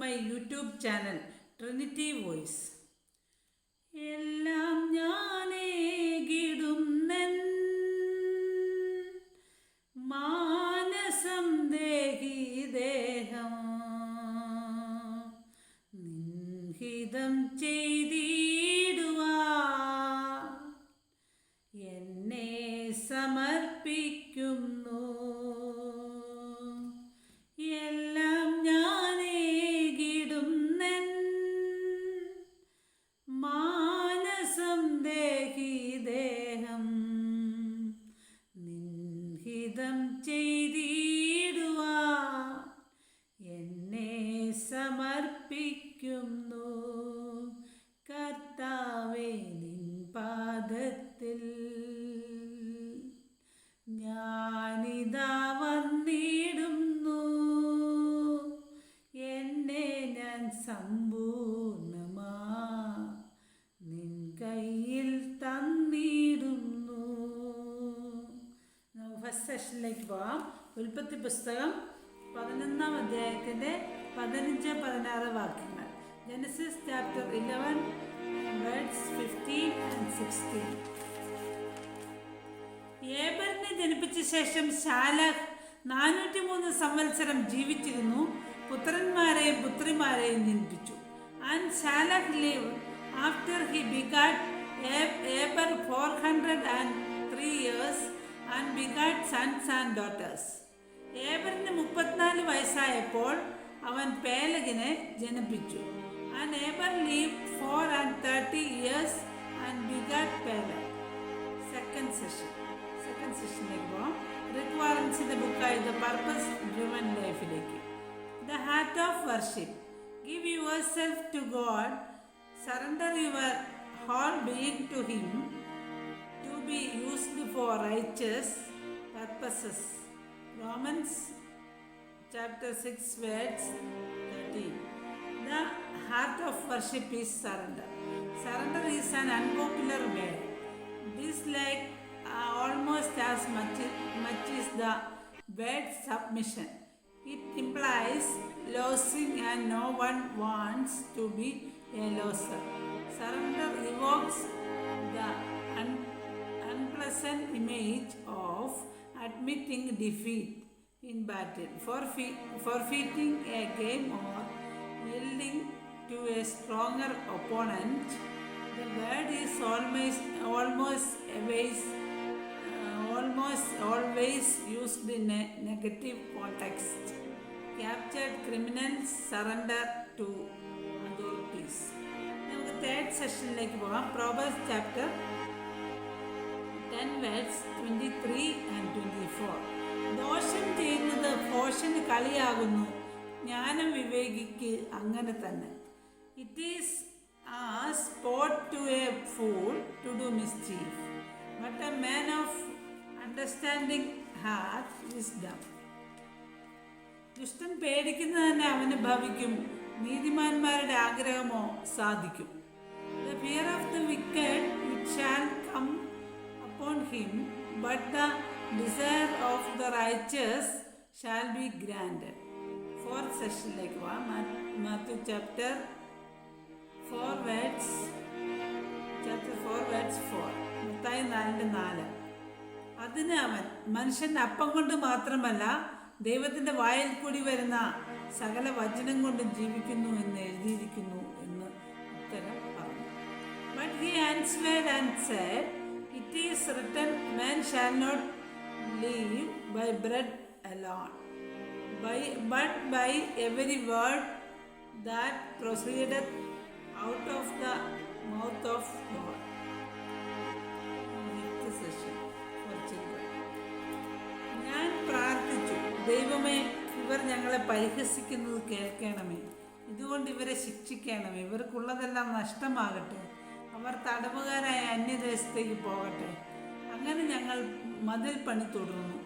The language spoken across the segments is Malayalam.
My YouTube channel trinity voice. എല്ലാം ഞാനേകിടുന്നെൻ മാനസം ദേഹി ദേഹം. നിൻഹിതം ചെയ്തിടുവാ എന്നെ സമർപ്പിക്കുന്നു ഫസ്റ്റ് സെഷനിലേക്ക് പോകാം. ഉൽപ്പത്തി പുസ്തകം പതിനൊന്നാം അധ്യായത്തിന്റെ പതിനഞ്ച് പതിനാറ് വാക്യങ്ങൾ. Genesis chapter eleven words fifteen and sixteen ഏബറിനെ ജനിപ്പിച്ച ശേഷം ശാലഹ് നാനൂറ്റി മൂന്ന് സംവത്സരം ജീവിച്ചിരുന്നു. പുത്രന്മാരെയും പുത്രിമാരെയും ജനിപ്പിച്ചു. And Salah live after he begat Eber four hundred and three years and begat sons and daughters ഏബറിന് മുപ്പത്തിനാല് വയസ്സായപ്പോൾ അവൻ പേലകിനെ ജനിപ്പിച്ചു. And Eber live four and thirty years and begat Peleg second session second സെഷനിലേക്ക് പോകാം റിക്വയർമെൻസിന്റെ ബുക്കായി ദ പർപ്പസ് ഡ്രിവൻ ലൈഫിലേക്ക് the heart of worship give yourself to God surrender your whole being to him be used for righteous purposes. Romans chapter 6, verse 13. The heart of worship is surrender. Surrender is an unpopular word. Dislike uh, almost as much, much as the word submission. It implies losing, and no one wants to be a loser. Surrender evokes the un- unpleasant image of admitting defeat in battle, forfeit, forfeiting a game or yielding to a stronger opponent. The word is almost almost always uh, almost always used in a negative context. Captured criminals surrender to authorities. നമുക്ക് തേർഡ് സെഷനിലേക്ക് പോകാം പ്രോബസ് chapter ten words twenty three and twenty four ദോഷം ചെയ്യുന്നത് ഫോഷന് കളിയാകുന്നു. ജ്ഞാനം വിവേകിക്ക് അങ്ങനെ തന്നെ. It is a sport to a fool to do mischief but a man of understanding hath wisdom ദുഷ്ടൻ പേടിക്കുന്നത് തന്നെ അവന് ഭവിക്കും. നീതിമാന്മാരുടെ ആഗ്രഹമോ സാധിക്കും. The fear of the wicked it shall come upon him, but the desire of the righteous shall be granted. Fourth സെഷനിലേക്ക് പോവാം. Matthew chapter four words chapter four words four Mathai നാലിന്റെ നാല്. അതിന് അവൻ മനുഷ്യൻ അപ്പം കൊണ്ട് മാത്രമല്ല ദൈവത്തിന്റെ വായിൽ കൂടി വരുന്ന സകല വചനം കൊണ്ട് ജീവിക്കുന്നു എന്ന് എഴുതിയിരിക്കുന്നു എന്ന് ഉത്തരം പറഞ്ഞു. But he answered and said it is written man shall not live by bread alone by but by every word that proceeded out of the mouth of God ഞാൻ പ്രാർത്ഥിച്ചു ദൈവമേ ഇവർ ഞങ്ങളെ പരിഹസിക്കുന്നത് കേൾക്കണമേ. ഇതുകൊണ്ട് ഇവരെ ശിക്ഷിക്കണമേ. ഇവർക്കുള്ളതെല്ലാം നഷ്ടമാകട്ടെ. അവർ തടവുകാരായ അന്യദേശത്തേക്ക് പോകട്ടെ. അങ്ങനെ ഞങ്ങൾ മതിൽ പണി തുടർന്നു.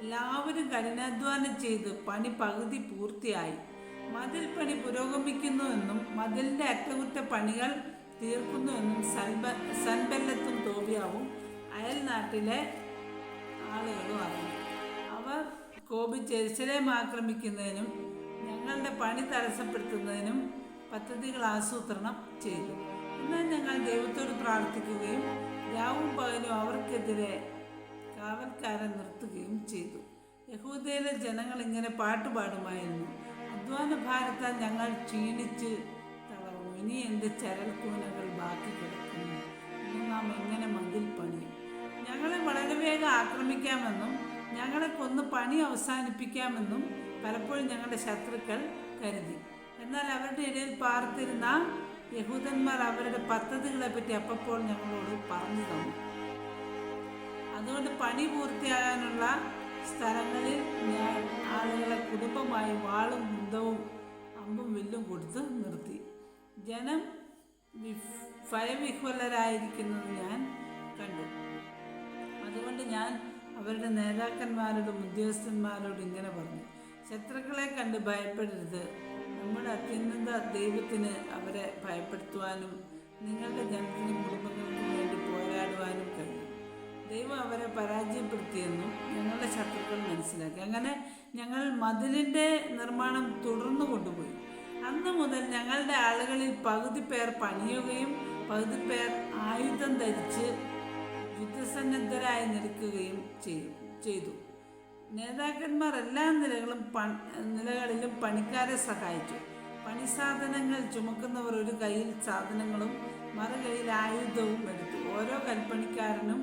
എല്ലാവരും കഠിനാധ്വാനം ചെയ്ത് പണി പകുതി പൂർത്തിയായി. മതിൽ പണി പുരോഗമിക്കുന്നുവെന്നും മതിലിന്റെ അറ്റകുറ്റപ്പണികൾ തീർക്കുന്നുവെന്നും സൽബ സൻബല്ലത്തും തോബിയാവും അയൽനാട്ടിലെ ആളുകളും അറിഞ്ഞു അവർ കോപിച്ച് എരിശലേം ആക്രമിക്കുന്നതിനും ഞങ്ങളുടെ പണി തടസ്സപ്പെടുത്തുന്നതിനും പദ്ധതികൾ ആസൂത്രണം ചെയ്തു. എന്നാൽ ഞങ്ങൾ ദൈവത്തോട് പ്രാർത്ഥിക്കുകയും രാവും പകലും അവർക്കെതിരെ കാവൽക്കാരെ നിർത്തുകയും ചെയ്തു. യഹൂദയിലെ ജനങ്ങൾ ഇങ്ങനെ പാട്ടുപാടുമായിരുന്നു. അധ്വാന ഭാരത്താൽ ഞങ്ങൾ ക്ഷീണിച്ച് തളർന്നു. ഇനി എന്റെ ചരൽക്കൂനകൾ ബാക്കി കിടക്കുന്നു. ഇനി നാം എങ്ങനെ മതിൽ പണിയും? ഞങ്ങളെ വളരെ വേഗം ആക്രമിക്കാമെന്നും ഞങ്ങളെ കൊന്ന് പണി അവസാനിപ്പിക്കാമെന്നും പലപ്പോഴും ഞങ്ങളുടെ ശത്രുക്കൾ കരുതി. എന്നാൽ അവരുടെ ഇടയിൽ പാർത്തിരുന്ന യഹൂദന്മാർ അവരുടെ പദ്ധതികളെ പറ്റി അപ്പപ്പോൾ ഞങ്ങളോട് പറഞ്ഞു തന്നു. അതുകൊണ്ട് പണി പൂർത്തിയാകാനുള്ള സ്ഥലങ്ങളിൽ ഞാൻ ആളുകളെ കുടുംബമായി വാളും മുന്തവും അമ്പും വില്ലും കൊടുത്ത് നിർത്തി. ജനം ഭയവിഹ്വലരായിരിക്കുന്നത് ഞാൻ കണ്ടു. അതുകൊണ്ട് ഞാൻ അവരുടെ നേതാക്കന്മാരോടും ഉദ്യോഗസ്ഥന്മാരോടും ഇങ്ങനെ പറഞ്ഞു. ശത്രുക്കളെ കണ്ട് ഭയപ്പെടരുത്. നമ്മുടെ അത്യുന്നത ദൈവത്തിന് അവരെ ഭയപ്പെടുത്തുവാനും നിങ്ങളുടെ ജനത്തിനും കുടുംബങ്ങൾക്കും വേണ്ടി പോരാടുവാനും കഴിയും. ദൈവം അവരെ പരാജയപ്പെടുത്തിയെന്നും ഞങ്ങളുടെ ശത്രുക്കൾ മനസ്സിലാക്കി. അങ്ങനെ ഞങ്ങൾ മതിലിന്റെ നിർമ്മാണം തുടർന്നു കൊണ്ടുപോയി. അന്ന് മുതൽ ഞങ്ങളുടെ ആളുകളിൽ പകുതി പേർ പണിയുകയും പകുതി പേർ ആയുധം ധരിച്ച് യുദ്ധസന്നദ്ധരായി നിൽക്കുകയും ചെയ്യും ചെയ്തു. നേതാക്കന്മാർ എല്ലാ നിലകളും നിലകളിലും പണിക്കാരെ സഹായിച്ചു. പണി സാധനങ്ങൾ ചുമക്കുന്നവർ ഒരു കയ്യിൽ സാധനങ്ങളും മറു കയ്യിൽ ആയുധവും എടുത്തു. ഓരോ കൽപ്പണിക്കാരനും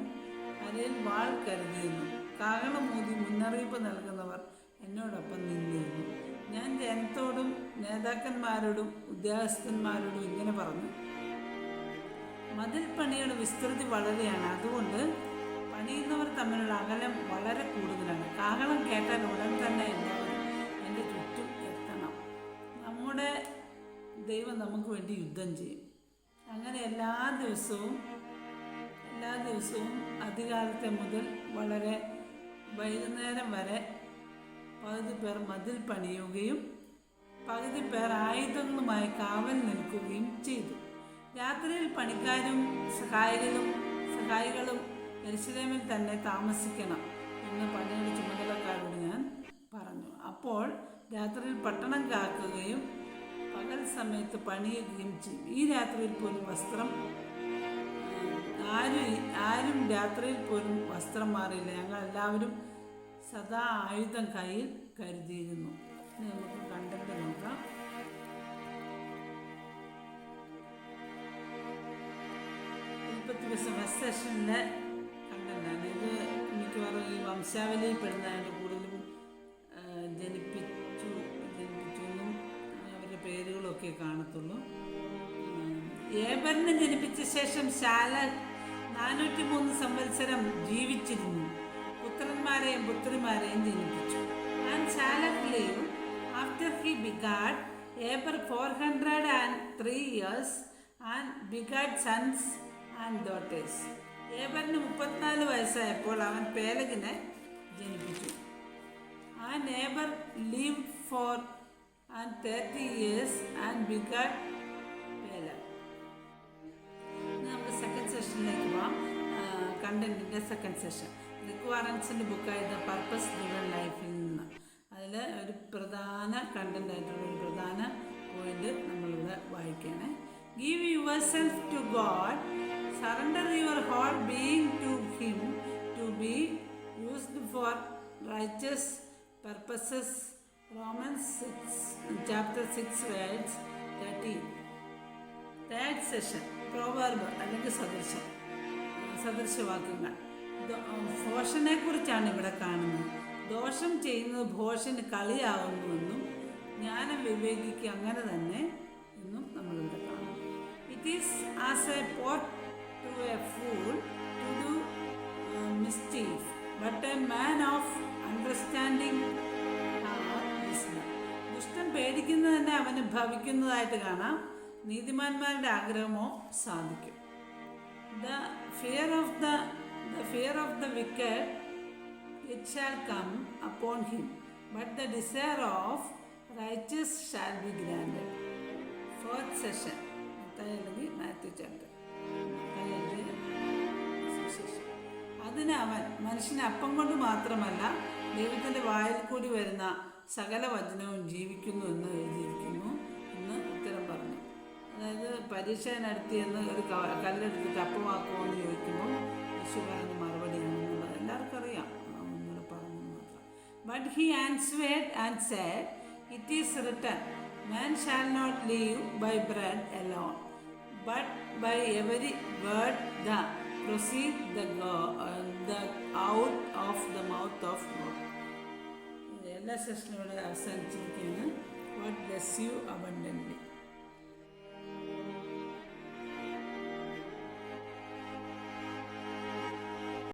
അരയിൽ വാൾ കരുതിയിരുന്നു. കാകളമൂതി മുന്നറിയിപ്പ് നൽകുന്നവർ എന്നോടൊപ്പം നിന്നിരുന്നു. ഞാൻ ജനത്തോടും നേതാക്കന്മാരോടും ഉദ്യോഗസ്ഥന്മാരോടും ഇങ്ങനെ പറഞ്ഞു. മതിൽ പണിയുടെ വിസ്തൃതി വളരെയാണ്. അതുകൊണ്ട് പണിയുന്നവർ തമ്മിലുള്ള അകലം വളരെ കാഹളം കേട്ടാൽ ഉടൻ തന്നെ എല്ലാവരും എന്റെ ചുറ്റും എത്തണം. നമ്മുടെ ദൈവം നമുക്ക് വേണ്ടി യുദ്ധം ചെയ്യും. അങ്ങനെ എല്ലാ ദിവസവും എല്ലാ ദിവസവും അധികാലത്തെ മുതൽ വളരെ വൈകുന്നേരം വരെ പകുതി പേർ മതിൽ പണിയുകയും പകുതി പേർ ആയുധങ്ങളുമായി കാവൽ നിൽക്കുകയും ചെയ്തു. രാത്രിയിൽ പണിക്കാരും സഹായികളും സഹായികളും എരുസലേമിൽ തന്നെ താമസിക്കണം. എന്ന് പള്ളിയുടെ ചുമതലക്കാരോട് ഞാൻ പറഞ്ഞു. അപ്പോൾ രാത്രിയിൽ പട്ടണം കാക്കുകയും പകൽ സമയത്ത് പണിയുകയും ചെയ്യും ഈ രാത്രിയിൽ പോലും വസ്ത്രം ആരും ആരും രാത്രിയിൽ പോലും വസ്ത്രം മാറിയില്ല. ഞങ്ങൾ എല്ലാവരും സദാ ആയുധം കയ്യിൽ കരുതിയിരുന്നു. നമുക്ക് കണ്ടന്റ് നോക്കാം. മുപ്പത്തി ദിവസം സെഷനിലെ മിക്കവാറും ഈ വംശാവലിയിൽ പെടുന്നതായിട്ട് കൂടുതലും ജനിപ്പിച്ചു ജനിപ്പിച്ചു എന്നും അവരുടെ പേരുകളൊക്കെ കാണത്തുള്ളൂ. ഏബറിനെ ജനിപ്പിച്ച ശേഷം ശാല നാനൂറ്റി മൂന്ന് സംവത്സരം ജീവിച്ചിരുന്നു. പുത്രന്മാരെയും പുത്രിമാരെയും ജനിപ്പിച്ചു. And Salah after he begat Eber four hundred and three years and begat sons and daughters. ഏബറിന് മുപ്പത്തിനാല് വയസ്സായപ്പോൾ അവൻ പേലകിനെ ജനിപ്പിച്ചു. ആ Eber live four and thirty years and begat Peleg. നമ്മൾ സെക്കൻഡ് സെഷനിലേക്ക് പോവാം. കണ്ടന്റിന്റെ സെക്കൻഡ് സെഷൻ റിക്വയറൻസിന്റെ ബുക്കായിരുന്ന പർപ്പസ് ഡ്രിവൺ ലൈഫിൽ നിന്ന്. അതിൽ ഒരു പ്രധാന കണ്ടന്റ് ആയിട്ടുള്ള ഒരു പ്രധാന പോയിന്റ് നമ്മളിവിടെ വായിക്കുകയാണ്. Give yourself to God surrender your whole being to him to be used for righteous purposes Romans six chapter six verse thirteen third session proverb അല്ലെങ്കിൽ സദൃശം സദൃശവാക്യങ്ങൾ. ഭോഷനെ കുറിച്ചാണ് ഇവിടെ കാണുന്നത്. ദോഷം ചെയ്യുന്നത് ഭോഷന് കളിയാകുന്നുവെന്നും ജ്ഞാനം വിവേകിക്ക് അങ്ങനെ തന്നെ എന്നും നമ്മളിവിടെ കാണാം. It is as a sport to a fool to do mischief but a man of understanding ദുഷ്ടൻ പേടിക്കുന്നത് തന്നെ അവന് ഭവിക്കുന്നതായിട്ട് കാണാം. നീതിമാന്മാരുടെ ആഗ്രഹമോ സാധിക്കും. The fear of the the fear of the wicked it shall come upon him but the desire of righteous shall be granted fourth session അല്ലെങ്കിൽ മാത്യു ചാപ്റ്റർ അതിന് അവൻ മനുഷ്യന് അപ്പം കൊണ്ട് മാത്രമല്ല ദൈവത്തിന്റെ വായിൽ കൂടി വരുന്ന സകല വചനവും ജീവിക്കുന്നു എന്ന് എഴുതിയിരിക്കുന്നു എന്ന് ഉത്തരം പറഞ്ഞു. അതായത് പരീക്ഷ നടത്തിയെന്ന് ഒരു കല്ലെടുത്തിട്ട് അപ്പമാക്കുമോ എന്ന് ചോദിക്കുമ്പോൾ യേശു പറഞ്ഞ മറുപടിയാണെന്നുള്ളത് എല്ലാവർക്കും അറിയാം. ഒന്നുകൂടെ പറഞ്ഞു മാത്രം. But he answered and said it is written man shall not live by bread alone but by every word that proceed the, uh, the out of the mouth of God. sent செஞ்சுருக்கீங்க வாட் bless you abundantly.